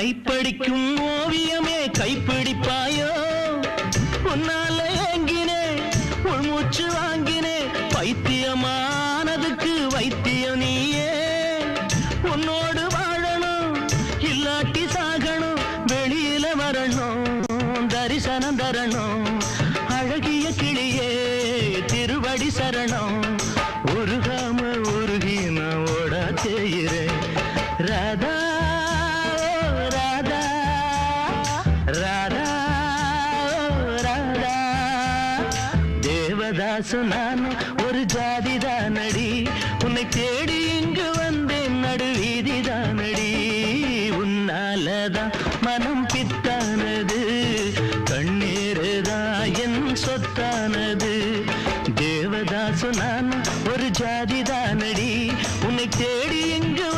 கைப்படிக்கும் ஓவியமே கைப்பிடிப்பாயோ? உன்னால ஏங்கினே உள்மூச்சு வாங்கினே பைத்தியமானதுக்கு வைத்தியம் நீயே. உன்னோடு வாழணும் இல்லாட்டி சாகணும் வெளியில வரணும் தரிசனம் தரணும். அழகிய கிளியே திருவடி சரணம். உருகாம உருகி நான் ஓட செய்கிறேன் ராதா రాధా రాధా தேவதாசு நானும் ஒரு ஜாதி தானடி உன்னை தேடி இங்கு வந்தேன் நடுவீதி தானடி உன்னாலதான் மனம் பித்தானது கண்ணீருதான் என் சொத்தானது தேவதாசு நானும் ஒரு ஜாதி தானடி உன்னை தேடி இங்கு